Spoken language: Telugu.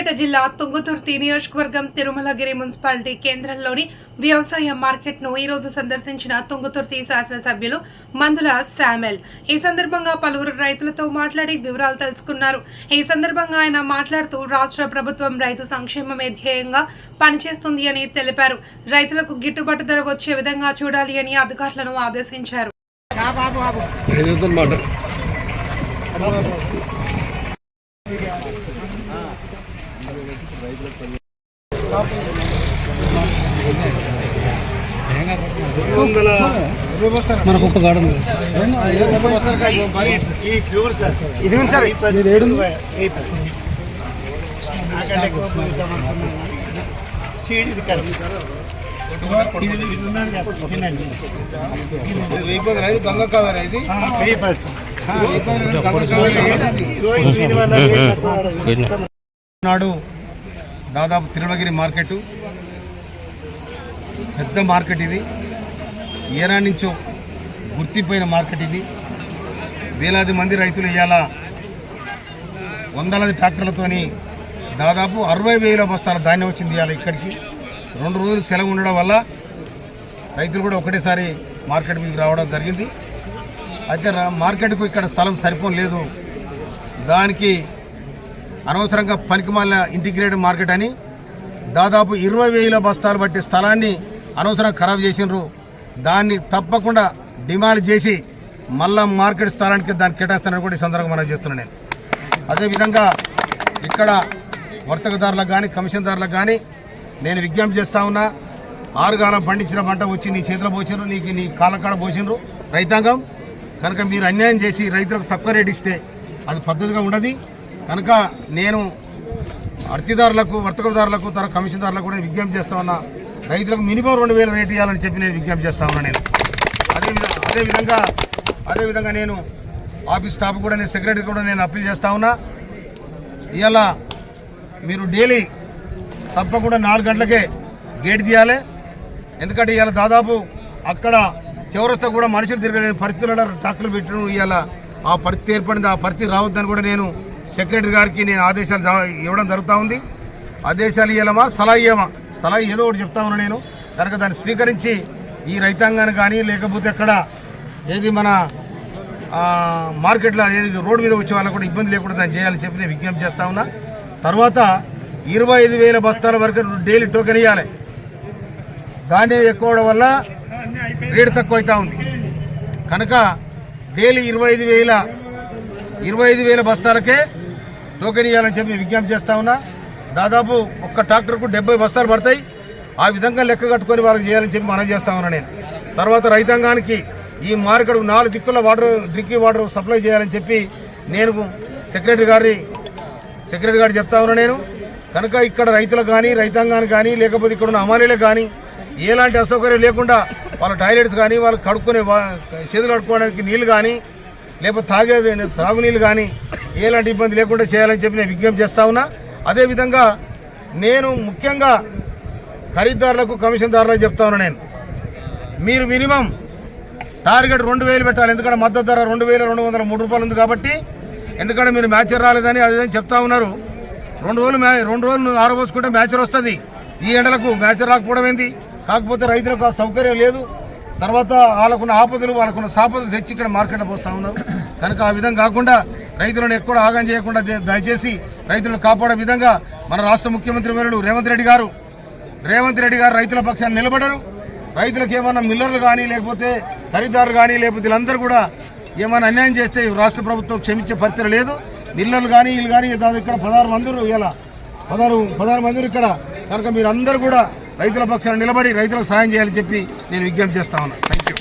సూర్యాపేట జిల్లా తుంగతుర్తి నియోజకవర్గం తిరుమలగిరి మున్సిపాలిటీ కేంద్రంలోని వ్యవసాయ మార్కెట్ను ఈ రోజు సందర్శించిన తుంగతుర్తి శాసనసభ్యులు మందుల శామెల్. ఈ సందర్భంగా పలువురు రైతులతో మాట్లాడి వివరాలు తెలుసుకున్నారు. ఈ సందర్భంగా ఆయన మాట్లాడుతూ రాష్ట్ర ప్రభుత్వం రైతు సంక్షేమమే ధ్యేయంగా పనిచేస్తుంది అని తెలిపారు. రైతులకు గిట్టుబాటు ధర వచ్చే విధంగా చూడాలి అని అధికారులను ఆదేశించారు ఐదు మాట మనకు ఒక్క గాడు ఉంది. ఇది సార్. ఏడు ఇది గంగ కావేరా ఇది నాడు దాదాపు తిరుమలగిరి మార్కెట్. పెద్ద మార్కెట్ ఇది. ఏనా నుంచో గుర్తిపోయిన మార్కెట్ ఇది. వేలాది మంది రైతులు ఇవాళ వందలాది ట్రాక్టర్లతోని దాదాపు అరవై వేల బస్తాల ధాన్యం వచ్చింది ఇవాళ ఇక్కడికి. రెండు రోజులు సెలవు ఉండడం వల్ల రైతులు కూడా ఒకటేసారి మార్కెట్ మీదకి రావడం జరిగింది. అయితే రా- మార్కెట్కు ఇక్కడ స్థలం సరిపోలేదు దానికి అనవసరంగా పనికిమాలిన ఇంటిగ్రేటెడ్ మార్కెట్ అని దాదాపు ఇరవై వేల బస్తాలు బట్టి స్థలాన్ని అనవసరంగా ఖరాబ్ చేసినారు దాన్ని తప్పకుండా డిమాండ్ చేసి మళ్ళా మార్కెట్ స్థలానికి దాన్ని కేటాయిస్తానని కూడా ఈ సందర్భంగా మనం చేస్తున్నాను నేను. అదేవిధంగా ఇక్కడ వర్తకదారులకు కానీ కమిషన్దారులకు కానీ నేను విజ్ఞప్తి చేస్తా ఉన్నా ఆరుగాలం పండించిన పంట వచ్చి నీ చేతిలో పోసినారు నీకు నీ కాళ్ళకాడ పోసినారు రైతాంగం. కనుక మీరు అన్యాయం చేసి రైతులకు తక్కువ రేటు ఇస్తే అది పద్ధతిగా ఉండదు. కనుక నేను అర్తిదారులకు వర్తకదారులకు తర్వాత కమిషన్దారులకు కూడా విజ్ఞప్తి చేస్తా ఉన్నా. రైతులకు మినిమం రెండు వేల రేటు ఇవ్వాలని చెప్పి నేను విజ్ఞప్తి చేస్తా ఉన్నా నేను. అదే అదేవిధంగా అదేవిధంగా నేను ఆఫీస్ స్టాఫ్ కూడా నేను సెక్రటరీ కూడా నేను అప్పీల్ చేస్తా ఉన్నా. ఇవాళ మీరు డైలీ తప్పకుండా నాలుగు గంటలకే గేట్ తీయాలి. ఎందుకంటే ఇవాళ దాదాపు అక్కడ చివరస్తా కూడా మనుషులు తిరగలేని పరిస్థితులు ట్రాక్టర్లు పెట్టడం ఇవాళ ఆ పరిస్థితి ఏర్పడింది ఆ పరిస్థితి రావద్దని కూడా నేను సెక్రటరీ గారికి నేను ఆదేశాలు ఇవ్వడం జరుగుతూ ఉంది. ఆదేశాలు ఇవ్వలేమా సలహా ఇవ్వమా సలహా ఏదో ఒకటి చెప్తా ఉన్నా నేను. కనుక దాన్ని స్వీకరించి ఈ రైతాంగాన్ని కానీ లేకపోతే అక్కడ ఏది మన మార్కెట్లో ఏది రోడ్డు మీద వచ్చే వాళ్ళకు కూడా ఇబ్బంది లేకుండా దాన్ని చేయాలని చెప్పి నేను విజ్ఞప్తి చేస్తా ఉన్నా. తర్వాత ఇరవై ఐదు వేల బస్తాల వరకు డైలీ టోకెన్ ఇవ్వాలి ధాన్యం ఎక్కువ అవడం వల్ల రేటు తక్కువ అవుతూ ఉంది. కనుక డైలీ ఇరవై ఐదు వేల ఇరవై ఐదు వేల బస్తాలకే టోకెన్ ఇవ్వాలని చెప్పి విజ్ఞప్తి చేస్తా ఉన్నా. దాదాపు ఒక్క ట్రాక్టర్కు డెబ్బై బస్తాలు పడతాయి. ఆ విధంగా లెక్క కట్టుకొని వాళ్ళకి చేయాలని చెప్పి మనం చేస్తా ఉన్నా నేను. తర్వాత రైతాంగానికి ఈ మార్కెట్ నాలుగు దిక్కుల వాటర్ డ్రింకింగ్ వాటర్ సప్లై చేయాలని చెప్పి నేను సెక్రటరీ గారి సెక్రటరీ గారు చెప్తా ఉన్నా నేను. కనుక ఇక్కడ రైతులకు కానీ రైతాంగానికి కానీ లేకపోతే ఇక్కడ ఉన్న అమాలీలకు కానీ ఎలాంటి అసౌకర్యం లేకుండా వాళ్ళ టాయిలెట్స్ కానీ వాళ్ళు కడుక్కునే వా- చేతులు కడుక్కోవడానికి నీళ్ళు కానీ లేకపోతే తాగే తాగునీళ్ళు కానీ ఎలాంటి ఇబ్బంది లేకుండా చేయాలని చెప్పి నేను విజ్ఞప్తి చేస్తా ఉన్నా. అదేవిధంగా నేను ముఖ్యంగా ఖరీదారులకు కమిషన్దారులకు చెప్తా ఉన్నా నేను. మీరు మినిమం టార్గెట్ రెండు వేలు పెట్టాలి. ఎందుకంటే మద్దతు ధర రెండు వేల రెండు వందల మూడు రూపాయలు ఉంది కాబట్టి ఎందుకంటే మీరు మ్యాచర్ రాలేదని అదే చెప్తా ఉన్నారు. రెండు రోజులు మ్యా రెండు రోజులు ఆరబోసుకుంటే మ్యాచర్ వస్తుంది. ఈ ఎండలకు మ్యాచర్ రాకపోవడం ఏంది? కాకపోతే రైతులకు ఆ సౌకర్యం లేదు. తర్వాత వాళ్ళకున్న ఆపదలు వాళ్ళకున్న సాపదలు తెచ్చి ఇక్కడ మార్కెట్లో పోతా ఉన్నారు కనుక ఆ విధంగా కాకుండా రైతులను ఎక్కడ ఆగం చేయకుండా దే- దయచేసి రైతులను కాపాడే విధంగా మన రాష్ట్ర ముఖ్యమంత్రి వర్యుడు రేవంత్ రెడ్డి గారు రేవంత్ రెడ్డి గారు రైతుల పక్షాన్ని నిలబడరు. రైతులకు ఏమన్నా మిల్లర్లు కానీ లేకపోతే ఖరీదారులు కానీ లేకపోతే వీళ్ళందరూ కూడా ఏమైనా అన్యాయం చేస్తే రాష్ట్ర ప్రభుత్వం క్షమించే పరిస్థితి లేదు. మిల్లర్లు కానీ వీళ్ళు కానీ ఇక్కడ పదహారు మందులు ఇలా పదహారు పదహారు మందులు ఇక్కడ. కనుక మీరు అందరూ కూడా రైతుల పక్షాన్ని నిలబడి రైతులకు సాయం చేయాలని చెప్పి నేను విజ్ఞప్తి చేస్తా ఉన్నాను థ్యాంక్ యూ